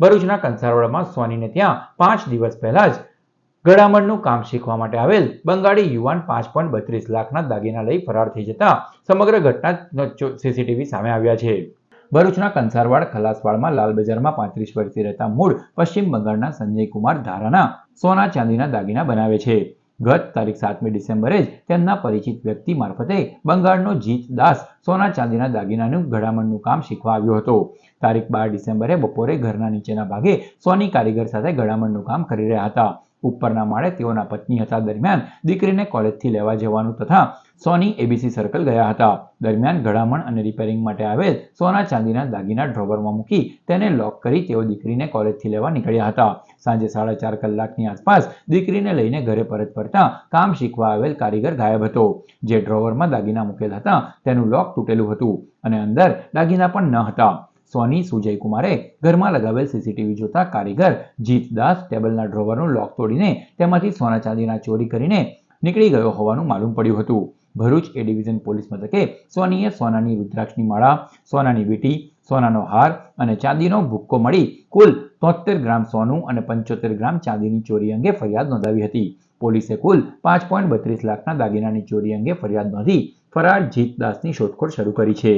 ભરૂચના કંસારવાડામાં સોનીને ત્યાં પાંચ દિવસ પહેલા જ ગળામણનું કામ શીખવા માટે આવેલ બંગાળી યુવાન પાંચ પોઈન્ટ બત્રીસ લાખના દાગીના લઈ ફરાર થઈ જતા સમગ્ર ઘટના સીસીટીવી સામે આવ્યા છે. ભરૂચના કંસારવાડ ખલાસવાડમાં લાલ બજારમાં પાંત્રીસ વર્ષથી રહેતા મૂળ પશ્ચિમ બંગાળના સંજય કુમાર ધારાના સોના ચાંદીના દાગીના બનાવે છે. ગત તારીખ સાતમી ડિસેમ્બરે જ તેમના પરિચિત વ્યક્તિ મારફતે બંગાળનો જીત દાસ સોના ચાંદીના દાગીનાનું ઘડામણનું કામ શીખવા આવ્યો હતો. તારીખ બાર ડિસેમ્બરે બપોરે ઘરના નીચેના ભાગે સોની કારીગર સાથે ઘડામણનું કામ કરી રહ્યા હતા. ઉપરના માળે તેઓના પત્ની હતા. દરમિયાન દીકરીને કોલેજથી લેવા જવાનું તથા સોની એબીસી સર્કલ ગયા હતા. દરમિયાન ઘડામણ અને રિપેરિંગ માટે આવેલ સોના ચાંદીના દાગીના ડ્રોવરમાં મૂકી તેને લોક કરી તેઓ દીકરીને કોલેજથી લેવા નીકળ્યા હતા. સાંજે સાડા ચાર કલાકની આસપાસ દીકરીને લઈને ઘરે પરત ફરતા કામ શીખવા આવેલ કારીગર ગાયબ હતો. જે ડ્રોવરમાં દાગીના મૂકેલ હતા તેનું લોક તૂટેલું હતું અને અંદર દાગીના પણ ન હતા. સોની સુજયકુમારે ઘરમાં લગાવેલ સીસીટીવી જોતા કારીગર જીતદાસ ટેબલના ડ્રોવરનું લોક તોડીને તેમાંથી સોના ચાંદીના ચોરી કરીને નીકળી ગયો હોવાનું માલુમ પડ્યું હતું. ભરૂચ એ ડિવિઝન પોલીસ મથકે સોનીએ સોનાની રુદ્રાક્ષની માળા, સોનાની વીટી, સોનાનો હાર અને ચાંદીનો ભૂક્કો મળી કુલ તોતેર ગ્રામ સોનું અને પંચોતેર ગ્રામ ચાંદીની ચોરી અંગે ફરિયાદ નોંધાવી હતી. પોલીસે કુલ પાંચ પોઈન્ટ બત્રીસ લાખના દાગીનાની ચોરી અંગે ફરિયાદ નોંધી ફરાર જીત દાસની શોધખોળ શરૂ કરી છે.